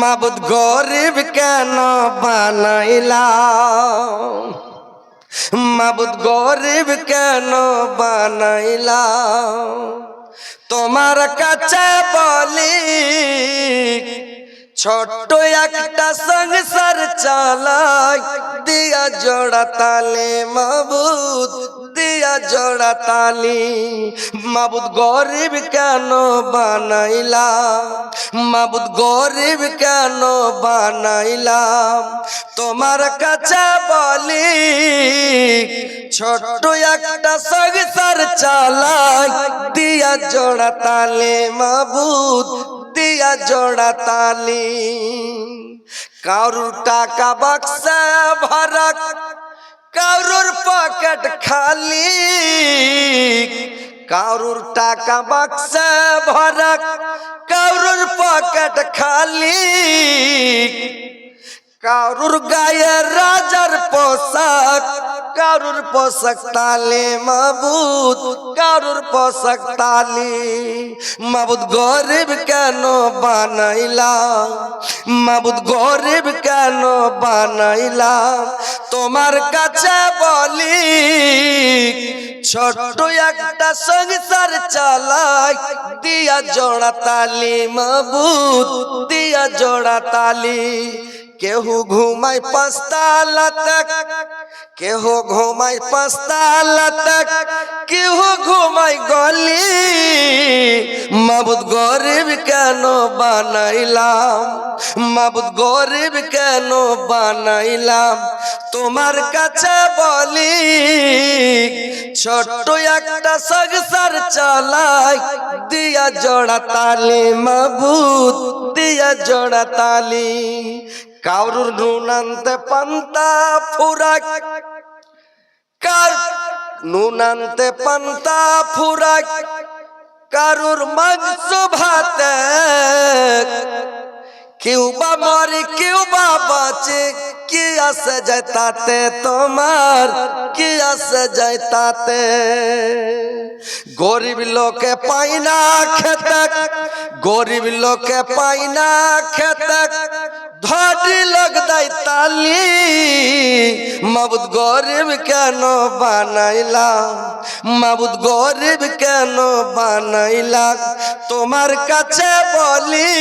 মাবুদ গরিব কেন বানাইলা? মাবুদ গরিব কেন বানাইলা? তোমার কাছে বলি ছোট্ট একটা সংসার চালাই, দিয়া জোড়া তালে মাবুদ, দিয়া জোড়া তালি। মাবুদ গরিব কেন বানাইলাম মাবুদ গরিব কেন বানাইলাম তোমার কাছে বলি, ছোট্ট একটা সংসার চালাই, দিয়া জোড়া তালে মাবুদ দিয়া জোড়া তালি। কারুর টাকা বাক্সা ভরা, কারুর পকেট খালি। কারুর টাকা বাক্সা ভরা, কারুর পকেট খালি। কারুর গায়ে রাজার পোশাক কারুর পোশাক তালে মাবুদ, কারুর পোশাক তালি। মাবুদ গরিব কেন বানাইলাম মাবুদ গরিব কেন বানাইলাম তোমার কাছে বলি, ছোট্ট একটা সংসার চালাই, দিয়া জোড়া তালি মাবুদ, দিয়া জোড়া তালি। কেহু ঘুমায় পাঁচতালাতে কেহ ঘুমায় পাঁচতালাতে কেহ ঘুমায় গলি। মাবুদ গরিব কেন বানাইলাম? মাবুদ গরিব কেন বানাইলাম? তোমার কাছে বলি, ছোট্ট একটা সংসার চালাই, দিয়া জোড়া তালি, মাবুদ, দিয়া জোড়া তালি। কারুর নুন আনতে পান্তা ফুরাক কার নুন আনতে পান্তা ফুরাক কারুর মাংস ভাতে কেউ বা মরে, কেউ বা বাঁচে। কি আসে যায় তাতে তোমার, কি আসে যায় তাতে? গরিব লোকে পাই না খেতে গরিব লোকে পাই না খেতে ধরি লোক দেয় তালি, মাবুদ গরিব কেন বানাইলাম? মাবুদ গরিব কেন বানাইলাম? তোমার কাছে বলি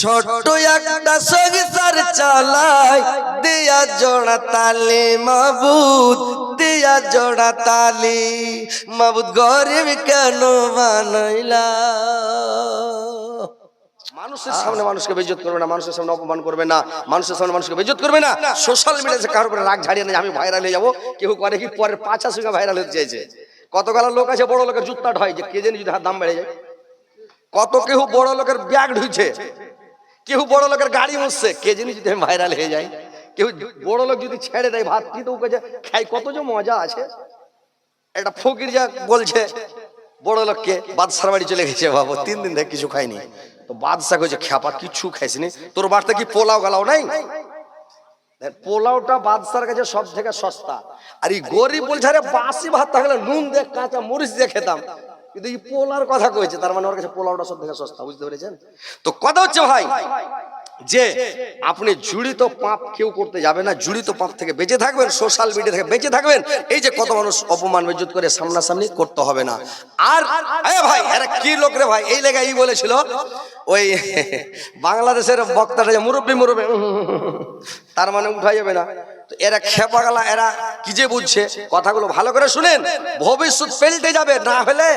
ছোট্ট একটা সংসার চালাই, দিয়া জোড়া তালি মাবুদ, দিয়া জোড়া তালি। মাবুদ গরিব কেন বানাইলা? মানুষের সামনে মানুষকে বেজত করবে না, মানুষের সামনে অপমান করবে না, মানুষের সামনে মানুষকে বেজত করবে না। সোশ্যাল মিডিয়াতে কারোর উপরে রাগ ঝাড়িয়ে নেই আমি ভাইরাল হয়ে যাব, কেউ করে কি পরের পাঁচা সঙ্গে ভাইরাল হতে চাইছে? কত কালার লোক আছে, বড় লোকের জুত্তা ঢয় যে কে জানি যদি হাত দাম বেড়ে যায়। কত কেউ বড় লোকের ব্যাগ ঢুইছে? কেউ বড় লোকের গাড়ি মুছছে কে জানি যদি ভাইরাল হয়ে যাই কেউ বড় লোক যদি ছেড়ে দেয় ভাত কি তো খাই কত যে মজা আছে। একটা ফকির যা বলছে বড় লোককে বাদশার বাড়ি চলে গেছে বাবু তিন দিন থেকে কিছু খাইনি তো বাদশা কইছে খ্যাপা কিচ্ছু খাইছিনি তোর বাড়িতে কি পোলাও গালাও নাই? দেখ, পোলাওটা বাদশার কাছে সব থেকে সস্তা। আর এই গরিব বলছে আরে বাসি ভাত থাকলে নুন দিয়ে কাঁচা মরিচ দিয়ে খেতাম। কিন্তু এই পোলার কথা কয়েছে তার মানে ওর কাছে পোলাওটা সব থেকে সস্তা, বুঝতে পেরেছেন? তো কথা হচ্ছে ভাই, যে আপনি জুড়িত পাপ কেউ করতে যাবে না, জুড়িত পাপ থেকে বেঁচে থাকবেন, সোশ্যাল মিডিয়া থেকে বেঁচে থাকবেন, এই যে কত মানুষ অপমান বেজত করে সামনাসামনি করতে হবে না। আর ভাই এরা কি লোক রে ভাই, এই লেগে এই বলেছিল, ওই বাংলাদেশের বক্তাটা যে মুরব্বী মুরব্বী তার মানে উঠা যাবে না। এরা খেপা গেলা, এরা কি যে বুঝছে? কথাগুলো ভালো করে শুনেন, ভবিষ্যৎ পেল্টে যাবে, না হলে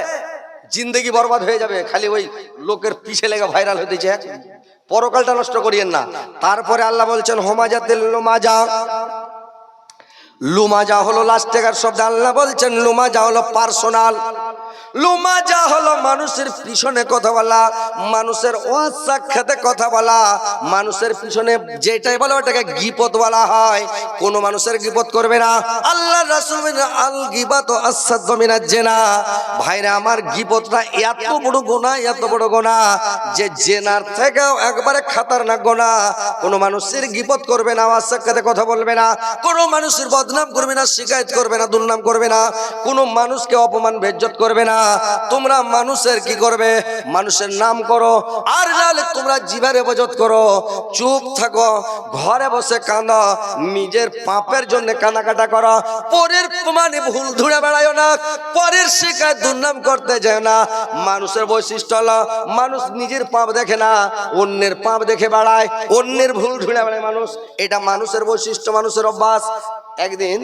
জিন্দগি বরবাদ হয়ে যাবে, খালি ওই লোকের পিছে লেগে ভাইরাল হতেছে পরকালটা নষ্ট করিয়েন না। তারপরে আল্লাহ বলছেন, হোমাজাতিল লুমাজা। লুমাজা হলো লাস্ট টেকার শব্দ, আল্লাহ বলছেন লুমাজা হলো পার্সোনাল লুমাজা হলো মানুষের পিছনে কথা বলা, মানুষের অসাক্ষাতে কথা বলা, মানুষের পিছনে যেটাই বলে ওটাকে গিপত বলা হয়। কোনো মানুষের গিপত করবে না। আল্লাহ রাসূল আল গিবাত আসাদ মিনা জেনা। ভাইরা, আমার গিবতটা এত বড় গোনা এত বড় গোনা যে জেনার থেকেও একবারে খাতারনাক গোনা কোনো মানুষের গিবত করবে না অসাক্ষাতে কথা বলবে না। কোনো মানুষের বদ বদনাম করবে না, শিকায়ত করবে না, দুর্নাম করবে না। কোনো মানুষকে অপমান, বেজ্জত করবে না। তোমরা মানুষের কি করবে? মানুষের নাম করো। আর নাহলে তোমরা জিভার হেফাজত করো। চুপ থাকো, ঘরে বসে কাঁদো, নিজের পাপের জন্য কানাকাটা করো। পরের প্রমাণে ভুল ধরে বেড়ায় না, পরের শিকায় দুর্নাম করতে যায় না। মানুষের বৈশিষ্ট্য হলো, মানুষ নিজের পাপ দেখে না, অন্যের পাপ দেখে বেড়ায়। অন্যের ভুল ধরে বেড়ায় মানুষ। এটা মানুষের বৈশিষ্ট্য, মানুষের অভ্যাস। একদিন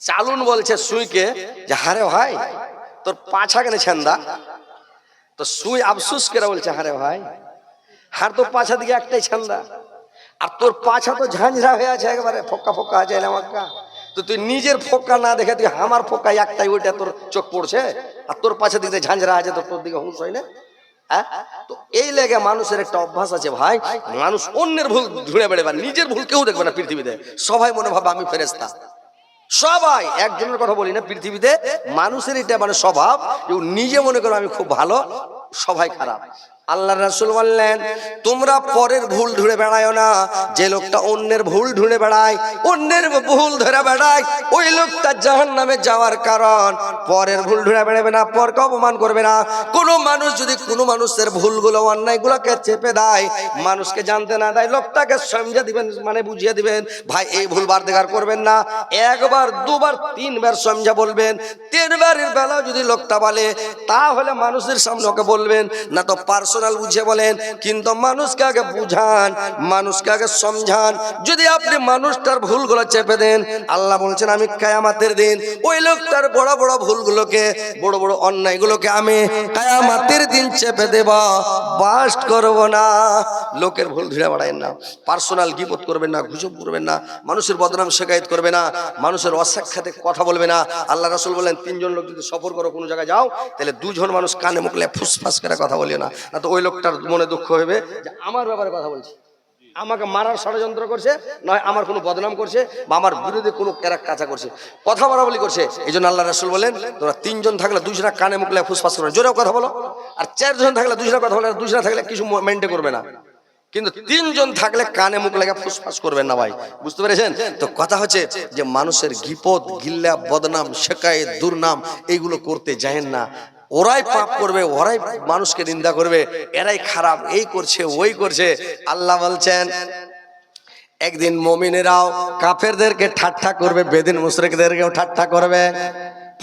চালুন বলছে সুইকে যে, হারে ভাই, তোর পাছা কেন ছেন্দা? তো সুই আফসুস করে বলছে, হারে ভাই, হার তোর পাছা দিকে একটাই ছান্দা। আর তোর পাছা তো ঝাঁঝরা হয়ে আছে, একবারে ফোকা ফোকা আছে আমাক্কা তো তুই নিজের ফোকা না দেখে, তুই আমার ফোকা একটাই ওইটা তোর চোখ পড়ছে? আর তোর পাছা দিকে ঝাঁঝরা আছে, তো তোর দিকে হুঁশ হয় না হ্যাঁ? এই লেগে মানুষের একটা অভ্যাস আছে ভাই, মানুষ অন্যের ভুল ঘুরে বেড়াবে নিজের ভুল কেউ দেখবে না পৃথিবীতে। সবাই মনে ভাবে আমি ফেরেস্তা সবাই, একজনের কথা বলি না, পৃথিবীতে মানুষের এটা মানে স্বভাব নিজে মনে করো আমি খুব ভালো, সবাই খারাপ। আল্লাহ রাসুল বললেন, তোমরা পরের ভুল ধরে বেড়ায় না। যে লোকটা অন্যের ভুল ধরে বেড়ায়, অন্যের ভুল ধরে বেড়ায়, ওই লোকটা জাহান নামে যাওয়ার কারণ। পরের ভুল ধরে বেড়াবে না, পরকে অপমান করবে না। কোনো মানুষ যদি কোনো মানুষের ভুলগুলো, অন্যায়গুলোকে চেপে দেয়, মানুষকে জানতে না দেয়, লোকটাকে সমঝে দিবেন মানে বুঝিয়ে দিবেন, ভাই, এই ভুল বার দেখার করবেন না। একবার, দুবার, তিনবার সমঝা বলবেন। তিনবারের বেলা যদি লোকটা বলে, তাহলে মানুষের সামনে ওকে বলবেন, না তো পার্সোনাল বুঝে বলেন, কিন্তু মানুষকে আগে বুঝান, মানুষকে আগে সমঝান। যদি আপনি মানুষটার ভুলগুলো চেপে দেন, আল্লাহ বলছেন, আমি কায়ামাতের দিন ওই লোকটার বড় বড় ভুলগুলোকে, বড় বড় অন্যায়গুলোকে আমি কায়ামাতের দিন চেপে দেব, বাস্ট করব না। লোকের ভুল ধরে বাড়ায় না, পার্সোনাল গিপত করবেন না, গুজব করবেন না, মানুষের বদনাম শেখায়ত করবে না, মানুষের অসাক্ষাতে কথা বলবে না। আল্লাহ রাসুল বলেন, তিনজন লোক যদি সফর করো কোনো জায়গায় যাও, তাহলে দুজন মানুষ কানে মুখলে ফুসফাস করে কথা বলিও না না তো ওই লোকটার মনে দুঃখ হবে যে আমার ব্যাপারে কথা বলছি। আমাকে মারার ষড়যন্ত্র করছে, নয় আমার কোনো বদনাম করছে বা আমার বিরুদ্ধে কোনো ক্যারাক কাছা করছে। কথা বলাবলি করছে। এই জন্য আল্লাহ রাসুল বলেন তোমরা তিনজন থাকলে দুজনা কানে মুখ মুখলে ফুসফাস করবে জোরেও কথা বলো। আর চারজন থাকলে দুজনা কথা বলে আর দুজনা থাকলে কিছু মেনটেন করবে না। কিন্তু তিনজন থাকলে কানে মুখ লেগে ফুসফাস করবেন না ভাই। বুঝতে পেরেছেন? তো কথা হচ্ছে যে মানুষের গিপদ গিল্লা বদনাম, শেকায়েত, দুর্নাম, এইগুলো করতে যায়েন না। ওরাই পাপ করবে, ওরাই মানুষকে নিন্দা করবে, এরাই খারাপ, এই করছে, ওই করছে। আল্লাহ বলছেন, একদিন মমিনেরাও কাফেরদেরকে ঠাট্টা করবে, বেদিন মুশরিকদেরকেও ঠাট্টা করবে।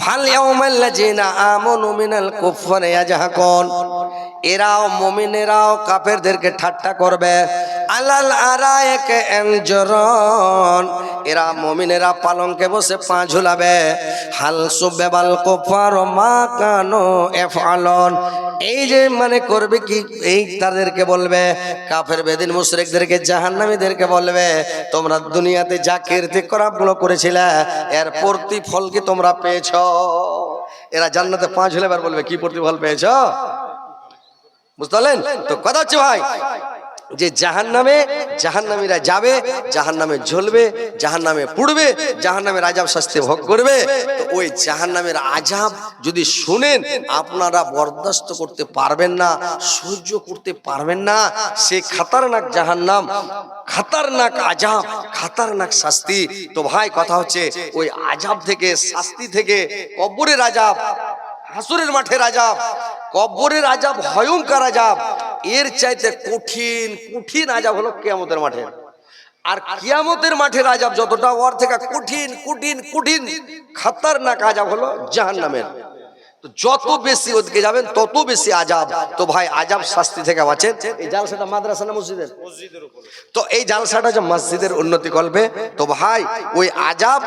ফাল ইয়াউমাল্লাযিনা আমানু মিনাল কুফফারি ইয়াজহাকুন। এরাও মমিনেরাও কাফেরদেরকে ঠাট্টা করবে। আলাল আরায়েক এনজরন। এরা মমিনেরা পালঙ্কে বসে পা ঝুলাবে। হাল সুবেবাল কুফার মা কানো এফআলন। এই যে মানে করবে কি? এই তাদেরকে বলবে, কাফের বেদিন মুশরিকদেরকে, জাহান্নামীদেরকে বলবে, তোমরা দুনিয়াতে যা কীর্তি করাপগুলো করেছিলে, এর প্রতিফল কি তোমরা পেয়েছ? এরা জান্নাতে পাঁচ হলে বলবে, কি প্রতিফল পেয়েছ? বুঝতে পারলেন? তো কথা হচ্ছে ভাই, যে জাহান নামে জাহান নামীরা যাবে জাহান নামে জ্বলবে জাহান নামে পুড়বে জাহান নামের আজাব শাস্তি ভোগ করবে। তো ওই জাহান নামের আজাব যদি শুনেন, আপনারা বরদাস্ত করতে পারবেন না, সহ্য করতে পারবেন না। সে খাতারনাক জাহান নাম খাতারনাক আজাব খাতারনাক শাস্তি। তো ভাই, কথা হচ্ছে, ওই আজাব থেকে, শাস্তি থেকে কব্বরের আজাব হাসুরের মাঠের আজাব কব্বরের আজাব, ভয়ঙ্কর আজাব। এর চাইতে কঠিন কঠিন আজাব হলো কেয়ামতের মাঠে। আর কিয়ামতের মাঠের আজাব যতটা ওর থেকে কঠিন কঠিন কঠিন, খাতারনাক আজাব হলো জাহান্নামের। তো যত বেশি ওদিকে যাবেন, তত বেশি আজাব। তো ভাই, আজাব শাস্তি থেকে বাঁচেন। এই জালসাটা মাদ্রাসা না মসজিদের? তো এই জালসাটা যে মসজিদের উন্নতি করবে তো ভাই, ওই আজাব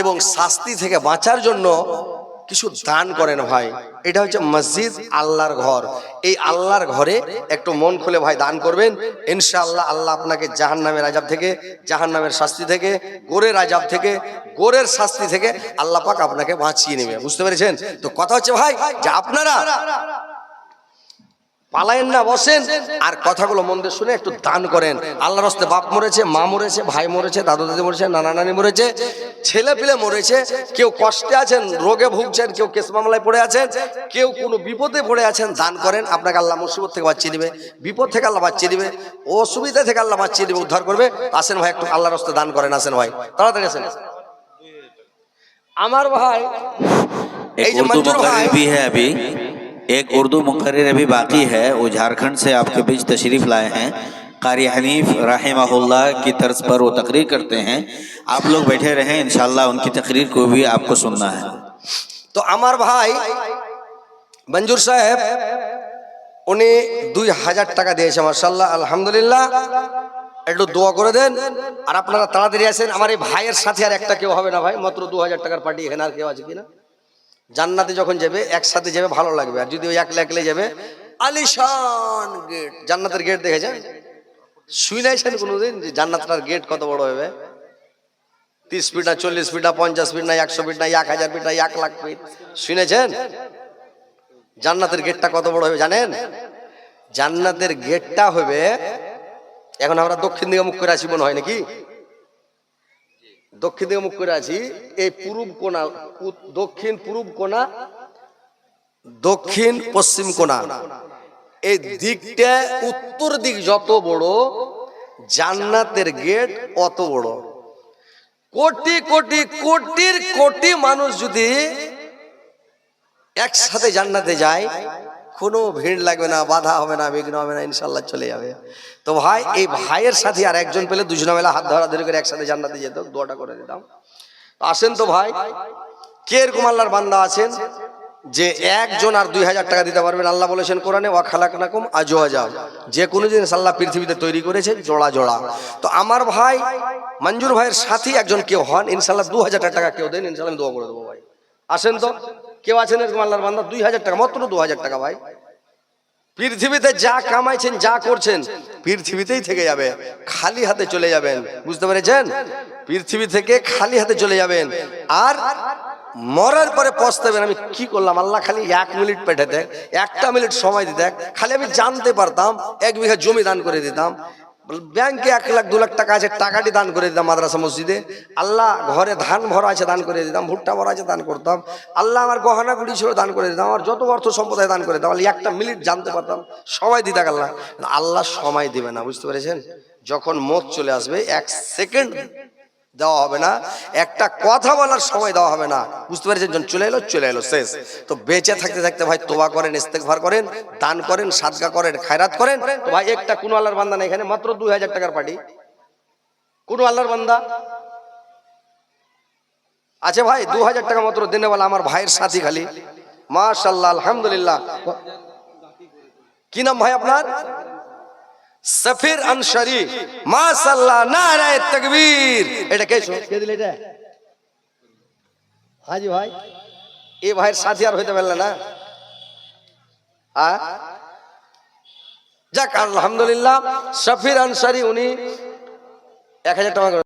এবং শাস্তি থেকে বাঁচার জন্য কিছু দান করেন ভাই। এটা হচ্ছে মসজিদ আল্লাহর ঘর। এই আল্লাহর ঘরে একটু মন খুলে ভাই দান করবেন। ইনশাআল্লাহ আল্লাহ আপনাকে জাহান নামের আজাব থেকে জাহান নামের শাস্তি থেকে, গোরের আজাব থেকে, গোরের শাস্তি থেকে আল্লাহ পাক আপনাকে বাঁচিয়ে নেবে। বুঝতে পেরেছেন? তো কথা হচ্ছে ভাই, যে আপনারা পালায়েন না বসেন আর কথাগুলো মন দিয়ে শুনে একটু দান করেন আল্লাহ রস্তে বাপ মরেছে মা মরেছে ভাই মরেছে দাদু দাদি মরেছে নানা নানি মরেছে ছেলে পিলে মরেছে কেউ কষ্টে আছেন রোগে ভুগছেন কেউ কেস মামলায় পড়ে আছেন কেউ কোনো বিপদে পড়ে আছেন দান করেন আপনাকে আল্লাহ মুসিবত থেকে বাঁচিয়ে দিবে বিপদ থেকে আল্লাহ বাঁচিয়ে দিবে অসুবিধা থেকে আল্লাহ বাঁচিয়ে দিবে উদ্ধার করবে আসেন ভাই একটু আল্লাহ রস্তে দান করেন আসেন ভাই তাড়াতাড়ি আসেন আমার ভাই এই एक যে उर्दू मंजूर भाई मुकर्र भी है अभी एक उर्दू मुकर्र अभी बाकी है वो झारखंड से आपके बीच तशरीफ लाए हैं कारी हनीफ राहिमहुल्लाह की तर्ज पर वो तकरीर करते हैं आप लोग बैठे रहें इंशाल्लाह उनकी तकरीर को भी आपको सुनना है তো আমার ভাই মঞ্জুর সাহেব উনি দুই হাজার টাকা দিয়েছে মার্শাল্লাহ আলহামদুলিল্লাহ একটু দোয়া করে দেন আর আপনারা তাড়াতাড়ি আসেন আমার এই ভাইয়ের সাথে আর একটা কেউ হবে না ভাই মাত্র দু হাজার টাকার পার্টি এখানে আর কেউ আছে কিনা জান্নাতে যখন যাবে, একসাথে যাবে, ভালো লাগবে। আর যদি ওই একলে একলে যাবে, আলিশান গেট জান্নাতের গেট দেখেছেন? শুই নাইছেন কোনোদিন যে জান্নাতটার গেট কত বড় হবে? তিরিশ ফিট না চল্লিশ ফিট না পঞ্চাশ ফিট না একশো ফিট না এক হাজার ফিট না এক লাখ ফিট শুনেছেন? জান্নাতের গেটটা কত বড় হবে জানেন? জান্নাতের গেটটা হবে, এখন আমরা দক্ষিণ দিকে মুখ করে আছি মনে হয় নাকি? দক্ষিণ দিকে মুখ করে আছি, এই পূর্ব কোনা দক্ষিণ পূর্ব কোনা দক্ষিণ পশ্চিম কোনা এই দিকটা উত্তর দিক যত বড়, জান্নাতের গেট অত বড়। কোটি কোটি কোটির কোটি মানুষ যদি একসাথে জান্নাতে যায় কোনো ভিড় লাগবে না, বাধা হবে না, বিঘ্ন হবে না ইনশাল্লাহ চলে যাবে। তো ভাই, এই ভাইয়ের সাথে আর একজন পেলে দুজনে মেলা হাত ধরা ধরে করে একসাথে জান্নাতে যেত, দোয়াটা করে দিতাম। আসেন তো ভাই কে এরকম আল্লাহর বান্দা আছেন যে একজন আর দুই হাজার টাকা দিতে পারবেন? আল্লাহ বলেছেন কোরআনে, ওয়া খালাক নাকুম আজো আজাব যে কোনো জিনিস আল্লাহ পৃথিবীতে তৈরি করেছে, জোড়া জোড়া। তো আমার ভাই, মঞ্জুর ভাইয়ের সাথী একজন কেউ হন ইনশাল্লাহ দু হাজার টাকা কেউ দেন ইনশাল্লাহ আমি দোয়া করে দেবো ভাই। আসেন তো। কেউ আছেন এরকম আল্লাহর বান্দা? দুই হাজার টাকা, মাত্র দু হাজার টাকা ভাই। পৃথিবীতে যা কামাইছেন, যা করছেন, পৃথিবীতেই থেকে যাবে খালি হাতে চলে যাবেন। বুঝতে পেরেছেন? পৃথিবী থেকে খালি হাতে চলে যাবেন। আর মরার পরে পস্তাবেন, আমি কি করলাম? আল্লাহ খালি এক মিনিট পেটে দেখ একটা মিনিট সময় দিতে খালি আমি জানতে পারতাম, এক বিঘা জমি দান করে দিতাম। ব্যাংকে এক লাখ, দু লাখ টাকা আছে, টাকাটি দান করে দিতাম মাদ্রাসা মসজিদে। আল্লাহ ঘরে ধান ভরা আছে, দান করে দিতাম, ভুট্টা ভরা আছে, দান করতাম। আল্লাহ আমার গহনা গুড়ি ছিল, দান করে দিতাম, আমার যত অর্থ সম্প্রদায় দান করে দিতাম। একটা মিনিট জানতে পারতাম সময় দিতাম আল্লাহ আল্লাহ সময় দিবে না, বুঝতে পেরেছেন? যখন মত চলে আসবে, এক সেকেন্ড দেওয়া হবে না। একটা কথা বলার সময় দেওয়া হবে না। বুঝতে পেরেছেন? চলে এলো চলে এলো, শেষ। তো বেঁচে থাকতে থাকতে ভাই তোবা করেন ইস্তেকভার করেন, দান করেন, সাদগা করেন, খায়রাত করেন। ভাই একটা কোনো আল্লাহর বান্দা নেই এখানে, মাত্র দুই হাজার টাকার পার্টি। কোন আল্লাহর বান্দা? আছে ভাই, দু হাজার টাকা মাত্র দিনে বলা আমার ভাইয়ের সাথী খালি। মাশাল্লাহ, আলহামদুলিল্লাহ। কি নাম ভাই আপনার? সফির আনসারি মাশাআল্লাহ নারায়ে তাকবীর। এটা কে কে দিল এটা? হাজি ভাই। এই ভাইয়ের সাথী আর হইতে পারল না। আ? যাক আলহামদুলিল্লাহ সফির আনসারি উনি এক হাজার টাকা